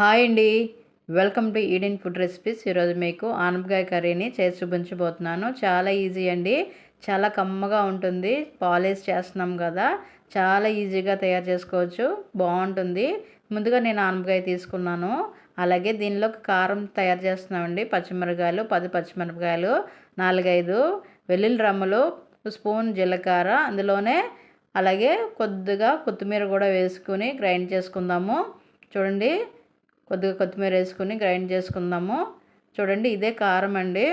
Hi అండి. Welcome to Eden food recipes. ఈరోజు మీకు ఆనపకాయ కర్రీని చేసి చూపించబోతున్నాను. చాలా ఈజీ అండి. చాలా కమ్మగా ఉంటుంది. పాలేజ్ చేస్తున్నాం కదా. చాలా ఈజీగా తయారు చేసుకోవచ్చు. బాగుంటుంది. ముందుగా నేను ఆనపకాయ తీసుకున్నాను. అలాగే దీనిలో కారం తయారు చేస్తున్నామండి. పచ్చిమిరపకాయలు పది పచ్చిమిరపకాయలు నాలుగైదు వెల్లుల్లి రమ్మలు స్పూన్ జీలకర్ర అందులోనే అలాగే కొద్దిగా కొత్తిమీర కూడా వేసుకుని గ్రైండ్ చేసుకుందాము. చూడండి. కొద్దిగా కొత్తిమీర వేసుకుని గ్రైండ్ చేసుకుందాము. చూడండి ఇదే కారం అండి.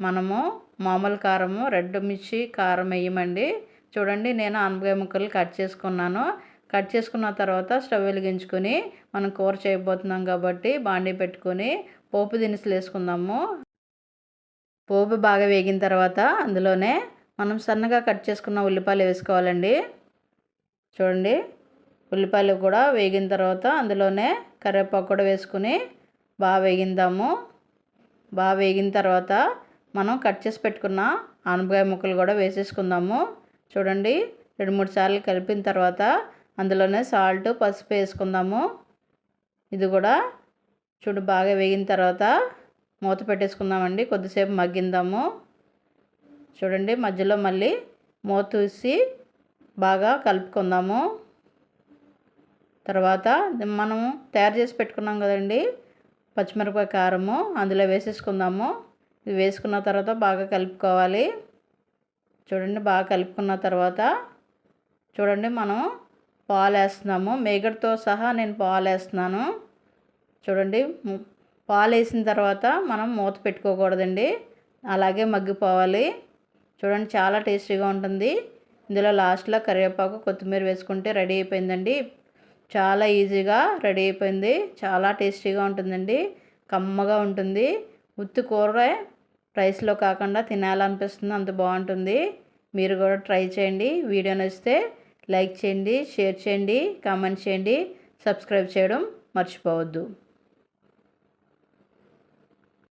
మనము మామూలు కారము రెడ్ మిర్చి కారం వేయమండి. చూడండి నేను అనపకాయ ముక్కలు కట్ చేసుకున్నాను. కట్ చేసుకున్న తర్వాత స్టవ్ వెలిగించుకొని మనం కూర చేయబోతున్నాం కాబట్టి బాండీ పెట్టుకొని పోపు దినుసులు వేసుకుందాము. పోపు బాగా వేగిన తర్వాత అందులోనే మనం సన్నగా కట్ చేసుకున్న ఉల్లిపాయలు వేసుకోవాలండి. చూడండి ఉల్లిపాయలు కూడా వేగిన తర్వాత అందులోనే కరివేపాకు కూడా వేసుకుని బాగా వేగిందాము. బాగా వేగిన తర్వాత మనం కట్ చేసి పెట్టుకున్న ఆనపకాయ ముక్కలు కూడా వేసేసుకుందాము. చూడండి రెండు మూడు సార్లు కలిపిన తర్వాత అందులోనే సాల్ట్ పసుపు వేసుకుందాము. ఇది కూడా చూడు బాగా వేగిన తర్వాత మూత పెట్టేసుకుందామండి. కొద్దిసేపు మగ్గిందాము. చూడండి మధ్యలో మళ్ళీ మూత తీసి బాగా కలుపుకుందాము. తర్వాత మనం తయారు చేసి పెట్టుకున్నాం కదండి పచ్చిమిరపకాయ కారము అందులో వేసేసుకుందాము. ఇది వేసుకున్న తర్వాత బాగా కలుపుకోవాలి. చూడండి బాగా కలుపుకున్న తర్వాత చూడండి మనం పాలు వేస్తున్నాము. మేగడితో సహా నేను పాలు వేస్తున్నాను. చూడండి పాలు వేసిన తర్వాత మనం మూత పెట్టుకోకూడదండి. అలాగే మగ్గిపోవాలి. చూడండి చాలా టేస్టీగా ఉంటుంది. ఇందులో లాస్ట్లో కరివేపాకు కొత్తిమీర వేసుకుంటే రెడీ అయిపోయిందండి. చాలా ఈజీగా రెడీ అయిపోయింది. చాలా టేస్టీగా ఉంటుందండి. కమ్మగా ఉంటుంది. ఉత్తి కూర రైస్లో కాకుండా తినాలనిపిస్తుంది. అంత బాగుంటుంది. మీరు కూడా ట్రై చేయండి. వీడియో నచ్చితే లైక్ చేయండి షేర్ చేయండి కామెంట్ చేయండి సబ్స్క్రైబ్ చేయడం మర్చిపోవద్దు.